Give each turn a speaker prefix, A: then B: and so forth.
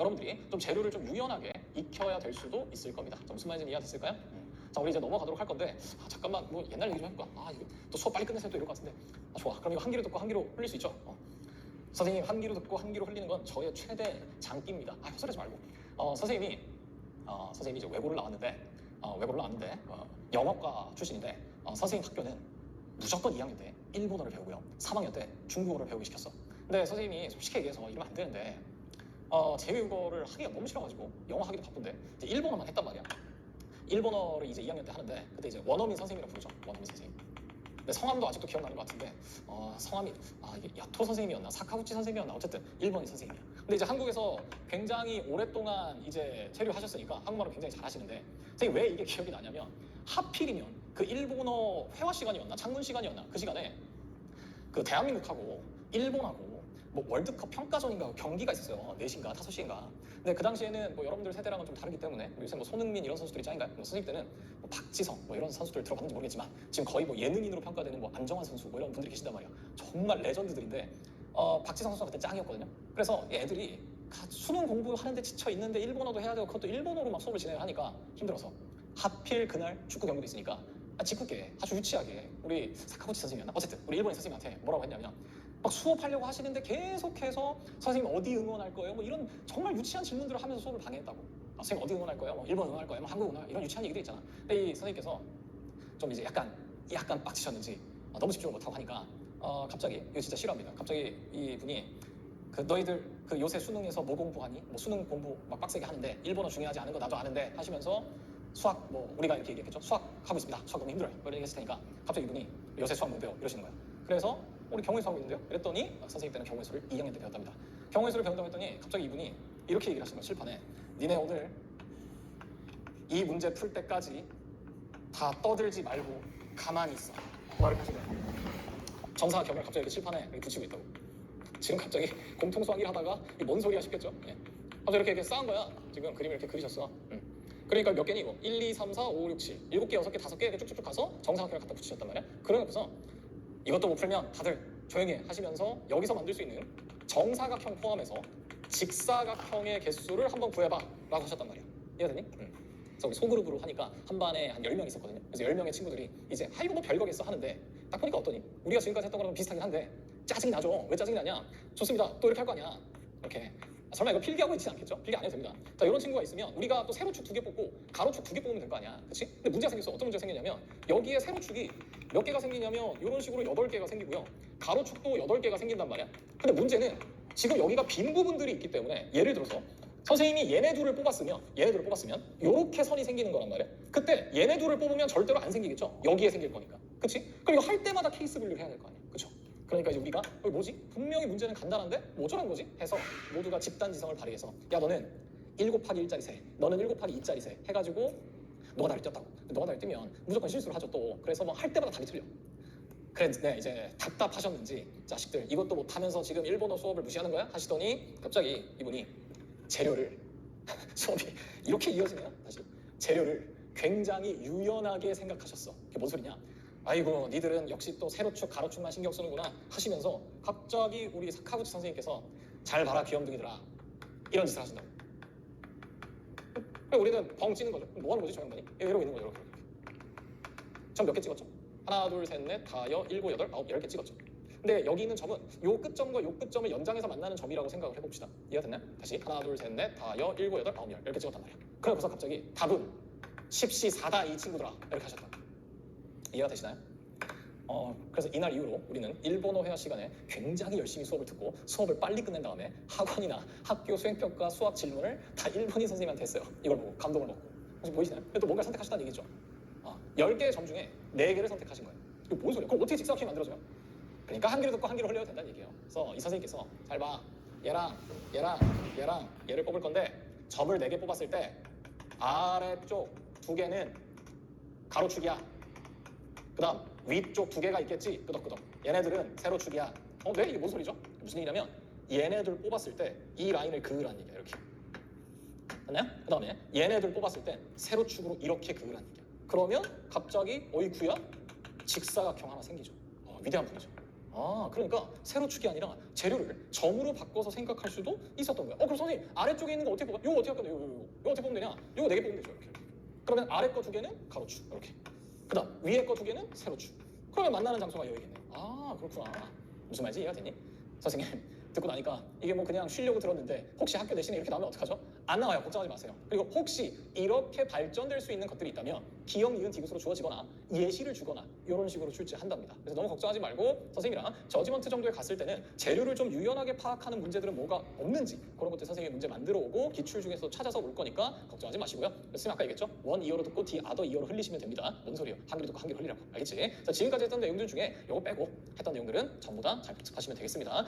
A: 여러분들이 좀 재료를 좀 유연하게 익혀야 될 수도 있을 겁니다. 자, 무슨 말인지 이해됐을까요? 음. 자, 우리 이제 넘어가도록 할 건데 아, 잠깐만 뭐 옛날 얘기 좀 해볼까? 아 이거 또 수업 빨리 끝내서 또 이럴 것 같은데 아, 좋아. 그럼 이거 한 귀로 듣고 한 귀로 흘릴 수 있죠? 어. 선생님 한 귀로 듣고 한 귀로 흘리는 건 저의 최대 장기입니다. 아 헛소리하지 말고. 어, 선생님이 어, 선생님이 이제 외고를 나왔는데 어, 외고를 나왔는데 어, 영어과 출신인데 어, 선생님 학교는 무조건 2학년 때 일본어를 배우고요. 3학년 때 중국어를 배우기 시켰어. 근데 선생님이 솔직히 얘기해서 이러면 안 되는데 어, 제외국어를 하기가 너무 싫어가지고 영어 하기도 바쁜데 이제 일본어만 했단 말이야. 일본어를 이제 2학년 때 하는데 그때 이제 원어민 선생님이라고 부르죠. 원어민 선생님. 근데 성함도 아직도 기억나는 것 같은데 어, 성함이 아 이게 야토 선생님이었나 사카구치 선생님이었나 어쨌든 일본인 선생님이야. 근데 이제 한국에서 굉장히 오랫동안 이제 체류하셨으니까 한국말을 굉장히 잘하시는데 선생님 왜 이게 기억이 나냐면 하필이면 그 일본어 회화 시간이었나 창문 시간이었나 그 시간에 그 대한민국하고 일본하고 뭐 월드컵 평가전인가 경기가 있었어요. 4시인가 5시인가. 근데 그 당시에는 뭐 여러분들 세대랑은 좀 다르기 때문에 뭐 요새 뭐 손흥민 이런 선수들이 짱인가요? 뭐 선생님 때는 뭐 박지성 뭐 이런 선수들 들어봤는지 모르겠지만 지금 거의 뭐 예능인으로 평가되는 뭐 안정환 선수 뭐 이런 분들이 계신단 말이야. 정말 레전드들인데 어, 박지성 선수가 그때 짱이었거든요. 그래서 이 애들이 가- 수능 공부하는데 지쳐 있는데 일본어도 해야 되고 그것도 일본어로 막 수업을 진행을 하니까 힘들어서 하필 그날 축구 경기도 있으니까 아, 짓궂게 아주 유치하게 우리 사카구치 선생님이었나 어쨌든 우리 일본인 선생님한테 뭐라고 했냐면 막 수업하려고 하시는데 계속해서 선생님 어디 응원할 거예요? 뭐 이런 정말 유치한 질문들을 하면서 수업을 방해했다고. 아, 선생님 어디 응원할 거예요? 뭐 일본 응원할 거예요? 뭐 한국 응원할? 이런 유치한 얘기들 있잖아. 근데 이 선생님께서 좀 이제 약간 약간 빡치셨는지 아, 너무 집중을 못하고 하니까 어, 갑자기 이거 진짜 싫어합니다. 갑자기 이 분이 그 너희들 그 요새 수능에서 뭐 공부하니? 뭐 수능 공부 막 빡세게 하는데 일본어 중요하지 않은 거 나도 아는데 하시면서 수학 뭐 우리가 이렇게 얘기했겠죠. 수학 하고 있습니다. 수학 너무 힘들어요. 이런 얘기 했을 테니까 갑자기 이분이 요새 수학 못 배워 이러시는 거예요. 그래서 우리 경우에서 하고 있는데요. 그랬더니 선생님 때는 경우에서를 2학년 때 배웠답니다. 경우에서를 배운다고 했더니 갑자기 이분이 이렇게 얘기를 하시는. 칠판에 니네 오늘 이 문제 풀 때까지 다 떠들지 말고 가만히 있어. 말을 거예요. 정사 경을 갑자기 이렇게 칠판에 이렇게 붙이고 있다고. 지금 갑자기 공통 수학 일 하다가 이뭔 소리야 싶겠죠? 예. 갑자기 이렇게, 이렇게 쌓은 거야. 지금 그림을 이렇게 그리셨어. 응. 그러니까 몇 개니 이거? 1, 2, 3, 4, 5, 6, 7. 7개, 6개, 5개 이렇게 쭉쭉쭉 가서 정사각형을 갖다 붙이셨단 말이야. 그러고서 이것도 못 풀면 다들 조용히 해 하시면서 여기서 만들 수 있는 정사각형 포함해서 직사각형의 개수를 한번 구해봐 라고 하셨단 말이야. 이해되니? 응. 그래서 우리 소그룹으로 하니까 한 반에 한 10명 있었거든요. 그래서 10명의 친구들이 이제 아 이거 뭐 별거겠어 하는데 딱 보니까 어떠니? 우리가 지금까지 했던 거랑 비슷하긴 한데 짜증이 나죠. 왜 짜증이 나냐? 좋습니다. 또 이렇게 할 거 아니야. 이렇게. 아, 설마 이거 필기하고 있지 않겠죠? 필기 안 해도 됩니다. 자, 이런 친구가 있으면 우리가 또 세로축 두 개 뽑고 가로축 두 개 뽑으면 될 거 아니야. 그치? 근데 문제가 생겼어. 어떤 문제가 생기냐면 여기에 세로축이 몇 개가 생기냐면 이런 식으로 여덟 개가 생기고요. 가로축도 여덟 개가 생긴단 말이야. 근데 문제는 지금 여기가 빈 부분들이 있기 때문에 예를 들어서 선생님이 얘네 둘을 뽑았으면 얘네 둘을 뽑았으면 이렇게 선이 생기는 거란 말이야. 그때 얘네 둘을 뽑으면 절대로 안 생기겠죠. 여기에 생길 거니까. 그치? 그럼 이거 할 때마다 케이스 분류를 해야 될 거 아니야. 그쵸? 그러니까 이제 우리가 어, 뭐지? 분명히 문제는 간단한데 뭐 어쩌란 거지? 해서 모두가 집단 지성을 발휘해서 야 너는 1 곱하기 1짜리 세 너는 1 곱하기 2짜리 세 해가지고 너가 나를 띄었다고. 너가 나를 띄면 무조건 실수를 하죠 또. 그래서 뭐 할 때마다 답이 틀려. 그래 네, 이제 답답하셨는지 자식들 이것도 못하면서 지금 일본어 수업을 무시하는 거야? 하시더니 갑자기 이분이 재료를 수업이 이렇게 이어지네요 다시. 재료를 굉장히 유연하게 생각하셨어. 그게 뭔 소리냐? 아이고 니들은 역시 또 세로축 가로축만 신경 쓰는구나 하시면서 갑자기 우리 사카구치 선생님께서 잘 봐라 귀염둥이들아. 이런 짓을 하신다고 우리는 벙 찌는 거죠. 뭐 하는 거지 저 양반이? 이러고 있는 거죠 이렇게. 전 몇 개 찍었죠? 하나 둘 셋 넷 다여 일곱 여덟 아홉 열 개 찍었죠. 근데 여기 있는 점은 요 끝점과 요 끝점을 연장해서 만나는 점이라고 생각을 해봅시다. 이해가 됐나요? 다시 하나 둘 셋 넷 다여 일곱 여덟 아홉 열. 이렇게 찍었단 말이야. 그러고서 갑자기 답은 10시 4다 이 친구들아. 이렇게 하셨다. 이해가 되시나요? 어, 그래서 이날 이후로 우리는 일본어 회화 시간에 굉장히 열심히 수업을 듣고 수업을 빨리 끝낸 다음에 학원이나 학교 수행평가 수학 질문을 다 일본인 선생님한테 했어요. 이걸 보고 감동을 먹고. 혹시 보이시나요? 또 뭔가를 선택하셨다는 얘기죠. 어, 10개의 점 중에 4개를 선택하신 거예요. 이거 뭔 소리야? 그럼 어떻게 직사각형이 만들어져요? 그러니까 한 귀로 듣고 한 귀로 흘려도 된다는 얘기예요. 그래서 이 선생님께서 잘 봐. 얘랑 얘랑 얘랑 얘를 뽑을 건데 점을 4개 뽑았을 때 아래쪽 두 개는 가로축이야. 그 다음 위쪽 두 개가 있겠지 끄덕끄덕 얘네들은 세로축이야 어 네? 이게 뭔 소리죠? 무슨 얘기냐면 얘네들 뽑았을 때 이 라인을 그으라는 얘기야 이렇게 됐나요? 그 다음에 얘네들 뽑았을 때 세로축으로 이렇게 그으라는 얘기야 그러면 갑자기 어이구야 직사각형 하나 생기죠 어, 위대한 분이죠 어, 아, 그러니까 세로축이 아니라 재료를 점으로 바꿔서 생각할 수도 있었던 거야. 어, 그럼 선생님 아래쪽에 있는 거 어떻게 뽑아? 이거 어떻게 할 건데? 이거 어떻게 뽑으면 되냐? 이거 네 개 뽑으면 되죠. 이렇게. 그러면 아래 거 두 개는 가로축 이렇게. 그 다음 위에 거 두 개는 세로축. 그러면 만나는 장소가 여기겠네. 아, 그렇구나. 무슨 말인지 이해가 되니? 선생님 듣고 나니까 이게 뭐 그냥 쉬려고 들었는데 혹시 학교 내신에 이렇게 나오면 어떡하죠? 안 나와요. 걱정하지 마세요. 그리고 혹시 이렇게 발전될 수 있는 것들이 있다면 기억, 니은, 디귿으로 주어지거나 예시를 주거나 이런 식으로 출제한답니다. 그래서 너무 걱정하지 말고 선생님이랑 저지먼트 정도에 갔을 때는 재료를 좀 유연하게 파악하는 문제들은 뭐가 없는지 그런 것들 선생님이 문제 만들어 오고 기출 중에서 찾아서 올 거니까 걱정하지 마시고요. 선생님 아까 얘기했죠? 원 이어로 듣고 디 아더 이어로 흘리시면 됩니다. 뭔 소리예요? 한 귀로 듣고 한 귀로 흘리라고. 알겠지? 자, 지금까지 했던 내용들 중에 이거 빼고 했던 내용들은 전부 다 잘 복습하시면 되겠습니다.